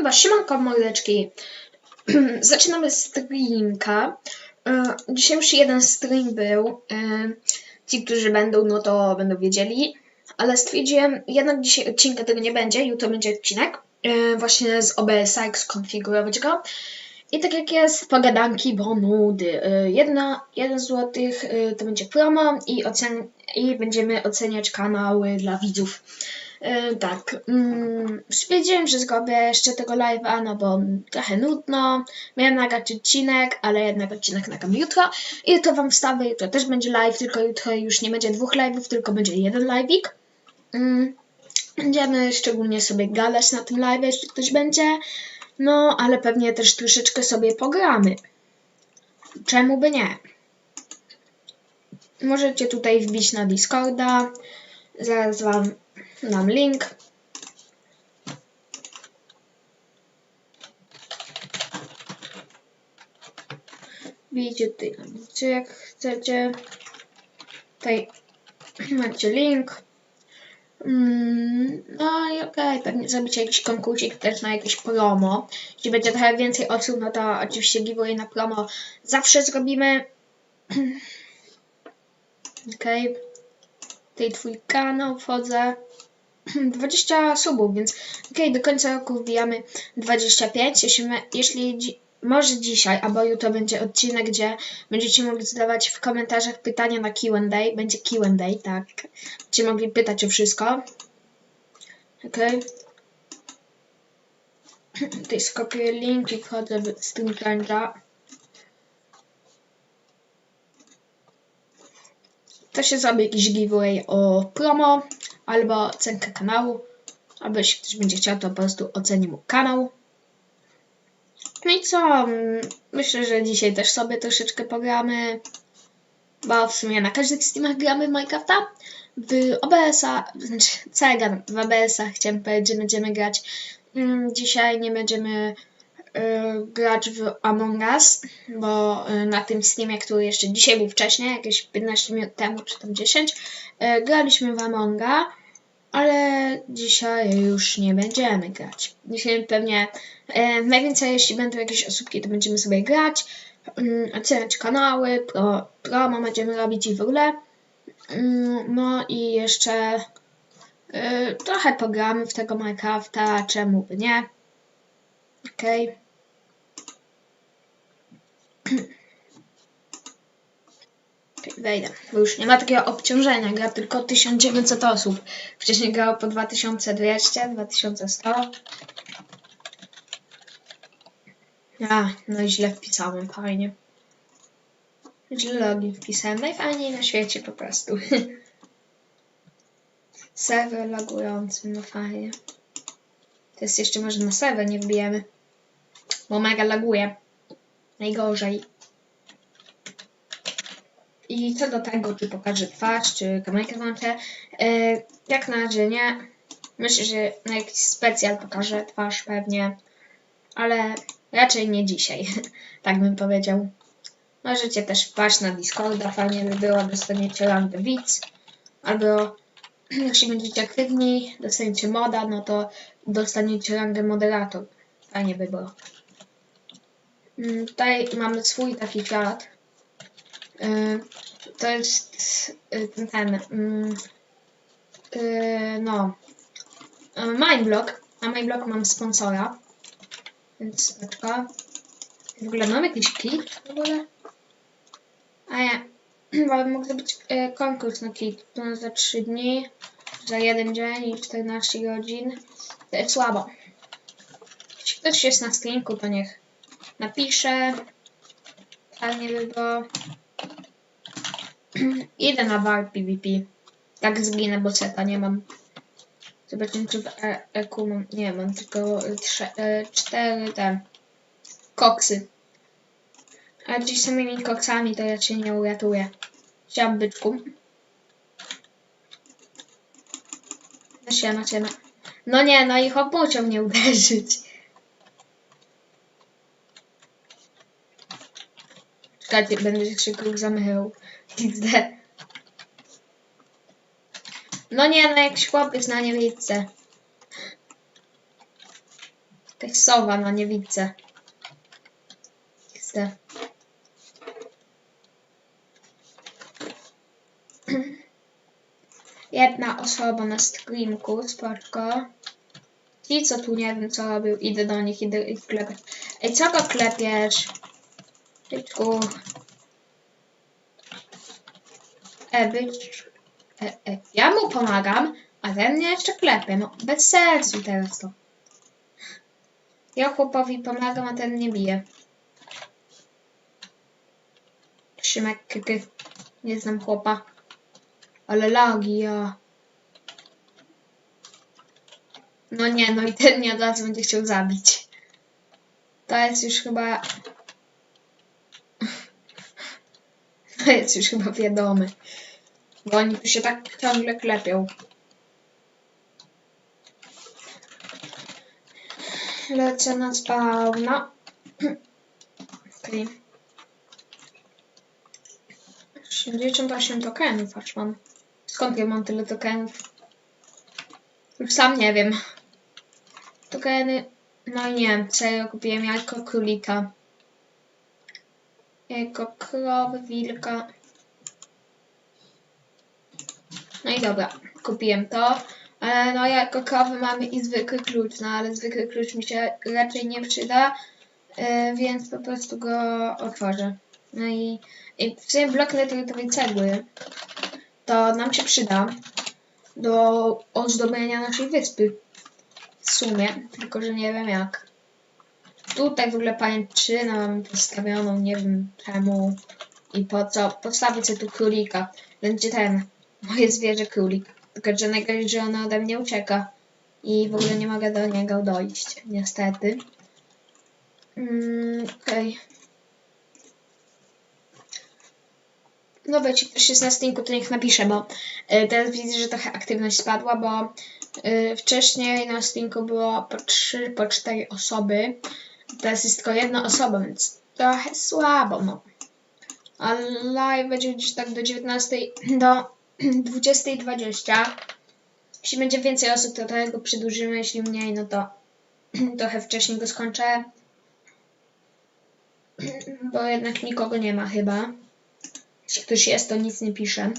Dobra, siemanko mordeczki. Zaczynamy streamka. E, Dzisiaj już jeden stream był. E, Ci, którzy będą, no to będą wiedzieli. Ale stwierdziłem, jednak dzisiaj odcinka tego nie będzie, jutro będzie odcinek. e, Właśnie z OBS-a, jak skonfigurować go. I tak jak jest, pogadanki, bo nudy. Jedna, jeden złotych to będzie promo i, ocen- i będziemy oceniać kanały dla widzów. E, tak, mm, stwierdziłem, że zrobię jeszcze tego live'a, no bo trochę nudno. Miałem nagrać odcinek, ale jednak odcinek nagram jutro. I jutro wam wstawię, jutro też będzie live, tylko jutro już nie będzie dwóch live'ów, tylko będzie jeden live'ik. Mm, będziemy szczególnie sobie gadać na tym live'ie, jeśli ktoś będzie. No, ale pewnie też troszeczkę sobie pogramy. Czemu by nie? Możecie tutaj wbić na Discorda. Zaraz wam dam link. Bijcie tutaj na jak chcecie. Tutaj macie link. Mm, no i okej, pewnie zrobicie jakiś konkursik też na jakieś promo. Jeśli będzie trochę więcej osób, no to oczywiście giveaway na promo zawsze zrobimy. Okej. Tutaj twój kanał wchodzę. 20 subów, więc okej, do końca roku wbijamy 25. Jeśli, my, jeśli dzi- może dzisiaj albo jutro będzie odcinek, gdzie będziecie mogli zadawać w komentarzach pytania na Q&A. Będzie Q&A, tak. Będziecie mogli pytać o wszystko. Okej. Tutaj skopiuję link i wchodzę w Steam Challenge'a. To się zrobi jakiś giveaway o promo albo ocenkę kanału. Albo jeśli ktoś będzie chciał, to po prostu oceni mu kanał. No i co? Mm, Myślę, że dzisiaj też sobie troszeczkę pogramy. Bo w sumie na każdych Steamach gramy w Minecrafta. W OBS-a, znaczy gadam, w OBS-a chciałem powiedzieć, że będziemy grać. Mm, Dzisiaj nie będziemy y, grać w Among Us, bo y, na tym Steamie, który jeszcze dzisiaj był wcześniej, jakieś 15 minut temu czy tam 10, y, graliśmy w Amonga, ale dzisiaj już nie będziemy grać. Dzisiaj pewnie y, najwięcej, jeśli będą jakieś osóbki, to będziemy sobie grać, oceniać kanały, pro, promo będziemy robić i w ogóle. Y, No i jeszcze y, trochę pogramy w tego Minecrafta, czemu by nie. Okej. Okej, Wejdę, bo już nie ma takiego obciążenia. Gra tylko 1900 osób. Wcześniej grało po 2200, 2100. A, no i źle wpisałem, fajnie. Źle login wpisałem. Najfajniej na świecie po prostu. Serwer lagujący, no fajnie. To jest jeszcze może na serwer nie wbijemy. Bo mega laguje. Najgorzej. I co do tego, czy pokażę twarz, czy kamerkę włączę, e, jak na razie nie. Myślę, że na jakiś specjal pokażę twarz pewnie, ale raczej nie dzisiaj, tak bym powiedział. Możecie też wpaść na Discorda, fajnie by było, dostaniecie rangę widz, albo jeśli będziecie aktywni, dostaniecie moda, no to dostaniecie rangę moderator. Fajnie by było. Mm, Tutaj mamy swój taki świat. To jest y, ten, ten mm, y, no, Mindblock. Na Mindblock mam sponsora. Więc paczka. W ogóle mam jakiś kit w ogóle? A ja, bo mógł być y, konkurs na kit. To za 3 dni, za jeden dzień i 14 godzin. To jest słabo. Jeśli ktoś jest na streamku, to niech napisze. Fajnie by było. Idę na war PvP. Tak zginę, bo seta nie mam. Zobaczymy, czy w E- EQ mam. Nie, mam tylko trze, e, cztery te koksy. A dziś samymi koksami to ja cię nie uratuję. Chciałam byczku. Na siema, siema. No nie, no i hop musiał mnie uderzyć. Czekajcie, będę się krzykł zamył. XD. No nie, no jakiś chłopiec na niewidce. Jakaś sowa na niewidce. XD. Jedna osoba na streamku, spoczko. Ci, co tu nie wiem co robił, idę do nich, idę ich klepać. Ej, co go klepiesz? Tyczku. E, być... E, e, ja mu pomagam, a ten mnie jeszcze klepie. No, bez sensu teraz to. Ja chłopowi pomagam, a ten nie bije. Szymek, kyky. Nie znam chłopa. Ale lagi, ja. No nie, no i ten mnie od razu będzie chciał zabić. To jest już chyba... To jest już chyba wiadomy. Bo oni tu się tak ciągle klepią. Lecę na spawna. Okej. Okay. 88 tokenów, aż mam. Skąd ja mam tyle tokenów? Już sam nie wiem. Tokeny... No nie, serio kupiłem jajko królika. Jajko krowy, wilka. No i dobra, kupiłem to. Ale no jako krowy mamy i zwykły klucz, no ale zwykły klucz mi się raczej nie przyda, yy, więc po prostu go otworzę. No i, i w sumie blok netritowej cegły to nam się przyda do ozdobienia naszej wyspy. W sumie, tylko że nie wiem jak. Tutaj w ogóle pajęczynę mam postawioną, nie wiem czemu i po co. Postawię sobie tu królika. Będzie ten, moje zwierzę królik. Tylko, że najgorzej, że ono ode mnie ucieka. I w ogóle nie mogę do niego dojść, niestety. Mm, Okej. Okay. No wiecie, ktoś jest na stinku, to niech napisze, bo y, teraz widzę, że trochę aktywność spadła, bo y, wcześniej na stinku było po 3, po 4 osoby. Teraz jest tylko jedna osoba, więc trochę słabo, no. A live będzie gdzieś tak do 19, do 20.20. Jeśli będzie więcej osób, to trochę go przedłużymy, jeśli mniej, no to trochę wcześniej go skończę. Bo jednak nikogo nie ma chyba. Jeśli ktoś jest, to nic nie pisze.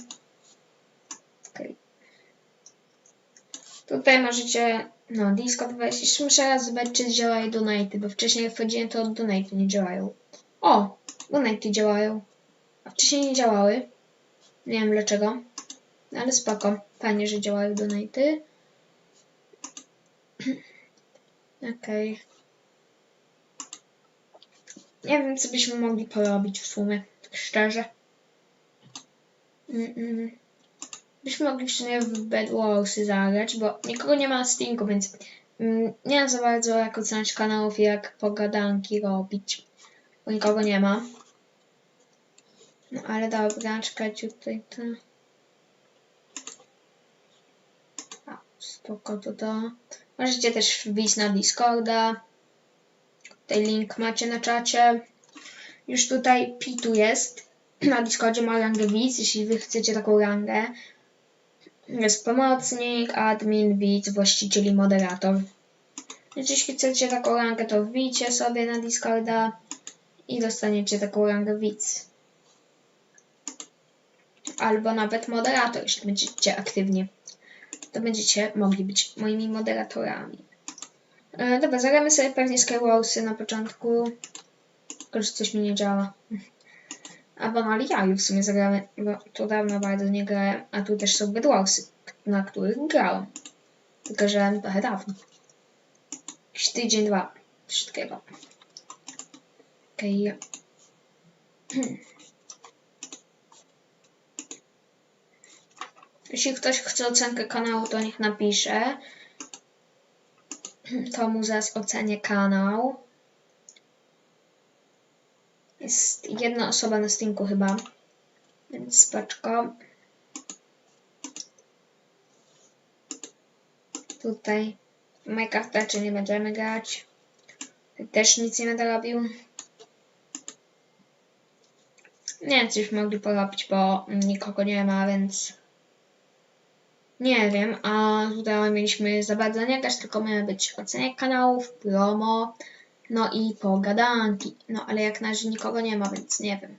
Okay. Tutaj możecie, no, Discord muszę raz zobaczyć, czy działają donaty, bo wcześniej jak wchodziłem, to donaty nie działają. O, donaty działają. A wcześniej nie działały. Nie wiem dlaczego. Ale spoko. Fajnie, że działają donaty. Okej. Okay. Nie wiem, co byśmy mogli porobić w sumie, tak szczerze. Mm -mm. Byśmy mogli sumie w Bedwarsy zagrać, bo nikogo nie ma na Steamku, więc mm, nie wiem za bardzo jak oceniać kanałów i jak pogadanki robić, bo nikogo nie ma. No ale dobra, czekajcie tutaj to. A, spoko to to. Możecie też wbić na Discorda. Tutaj link macie na czacie. Już tutaj Pitu jest na Discordzie ma rangę widz, jeśli wy chcecie taką rangę. Jest pomocnik, admin, widz, właściciel i moderator. Więc jeśli chcecie taką rangę, to wbijcie sobie na Discorda i dostaniecie taką rangę widz. Albo nawet moderator, jeśli będziecie aktywni. To będziecie mogli być moimi moderatorami. E, dobra, zagramy sobie pewnie Skywarsy na początku. Tylko, że coś mi nie działa. Albo na Liaju w sumie zagramy, bo tu dawno bardzo nie grałem, a tu też są Bedwarsy, na których grałem. Tylko, że trochę dawno. Jakiś tydzień, dwa. Wszystkiego. Okej. Okay. Jeśli ktoś chce ocenkę kanału, to niech napisze. To mu zaraz ocenię kanał. Jest jedna osoba na stinku chyba. Więc spaczko. Tutaj w Minecraft nie będziemy grać. Też nic nie będę robił. Nie wiem, co już mogli porobić, bo nikogo nie ma, więc Nie wiem, a tutaj mieliśmy za bardzo nie grać, tylko miały być oceniać kanałów, promo, no i pogadanki. No ale jak na razie nikogo nie ma, więc nie wiem.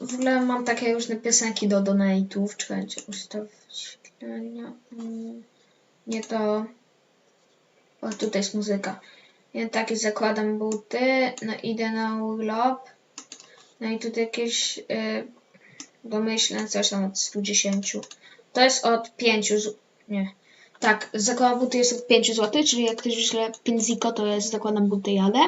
W ogóle mam takie różne piosenki do donate'ów. Czekajcie, ustaw wyświetlenia. Mm, Nie to. O, tutaj jest muzyka. Ja takie zakładam buty, no idę na urlop. No i tutaj jakieś y, domyślne coś tam od 110. To jest od 5 z... Nie. Tak, zakładam buty jest od 5 zł, czyli jak ktoś wyśle 5 ziko, to jest zakładam buty jadę.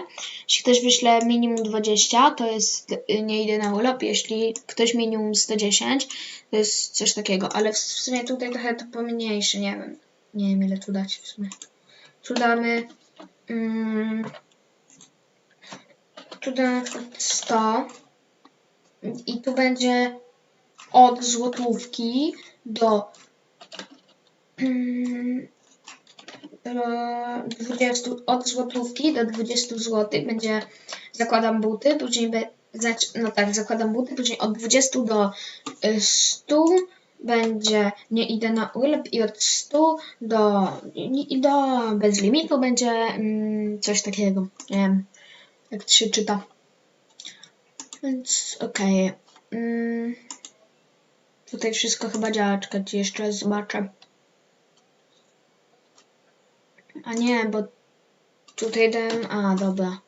Jeśli ktoś wyśle minimum 20, to jest y, nie idę na urlop. Jeśli ktoś minimum 110, to jest coś takiego. Ale w sumie tutaj trochę to pomniejsze, nie wiem. Nie wiem ile tu dać w sumie. Tu damy... Mm, tu damy na przykład 100 i tu będzie od złotówki do 20, od złotówki do 20 zł będzie zakładam buty, później be, no tak, zakładam buty, później od 20 do y, 100 będzie nie idę na urlop i od 100 do, i, do bez limitu będzie mm, coś takiego, nie wiem jak to się czyta. Więc okej. Mm, tutaj wszystko chyba działa. Czekajcie, jeszcze zobaczę. A nie, bo tutaj dałem... A, dobra.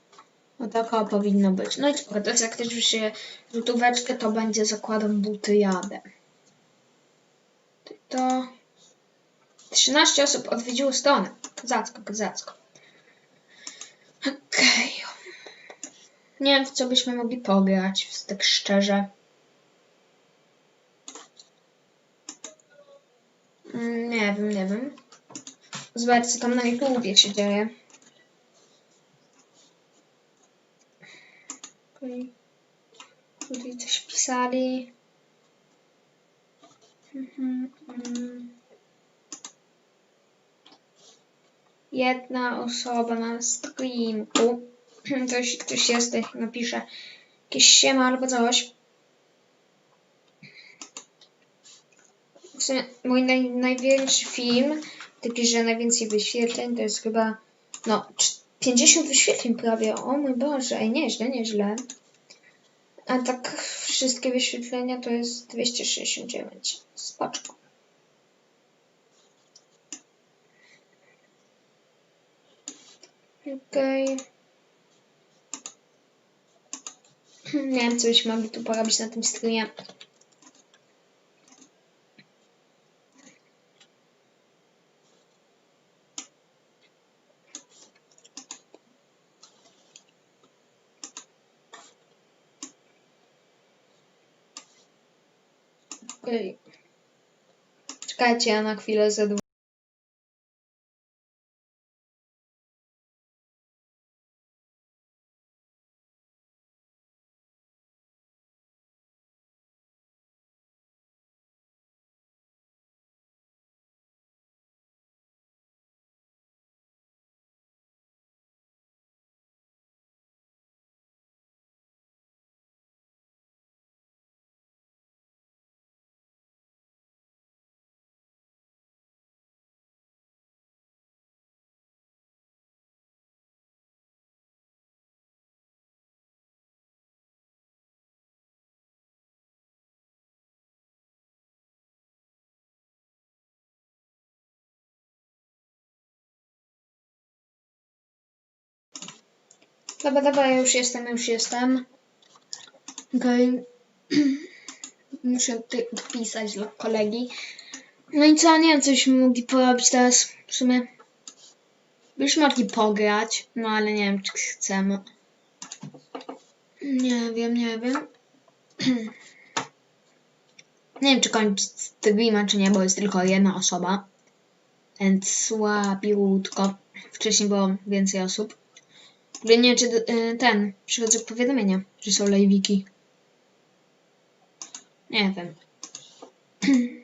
No taka powinno być. No i spoko, teraz jak ktoś wyśle rzutóweczkę, to będzie zakładam buty jadę. To... 13 osób odwiedziło stronę. Kozacko, kozacko. Okej. Nie wiem, w co byśmy mogli pograć, tak szczerze. Mm, Nie wiem, nie wiem. Zobacz, co tam na YouTubie się dzieje. Tutaj coś pisali. Mhm, mm. Jedna osoba na streamku. Ktoś, ktoś jest, niech napisze jakieś siema albo coś. Mój naj, największy film, taki, że najwięcej wyświetleń, to jest chyba, no, cz- 50 wyświetleń prawie. O mój Boże, ej, nieźle, nieźle. A tak wszystkie wyświetlenia to jest 269. Spaczko. Okej. Nie wiem, co byśmy mogli tu porobić na tym streamie. Okej. Czekajcie, ja na chwilę zadł. Dobra, dobra, ja już jestem, już jestem. Okej. Muszę tutaj odpisać dla kolegi. No i co, nie wiem, co byśmy mogli porobić teraz. W sumie byśmy mogli pograć, no ale nie wiem, czy chcemy. Nie wiem, nie wiem. Nie wiem, czy kończyć streama, czy nie, bo jest tylko jedna osoba. Więc słabiutko. Wcześniej było więcej osób. Wiem, nie wiem, czy y, ten, przychodzą powiadomienia, że są live'iki. Nie wiem.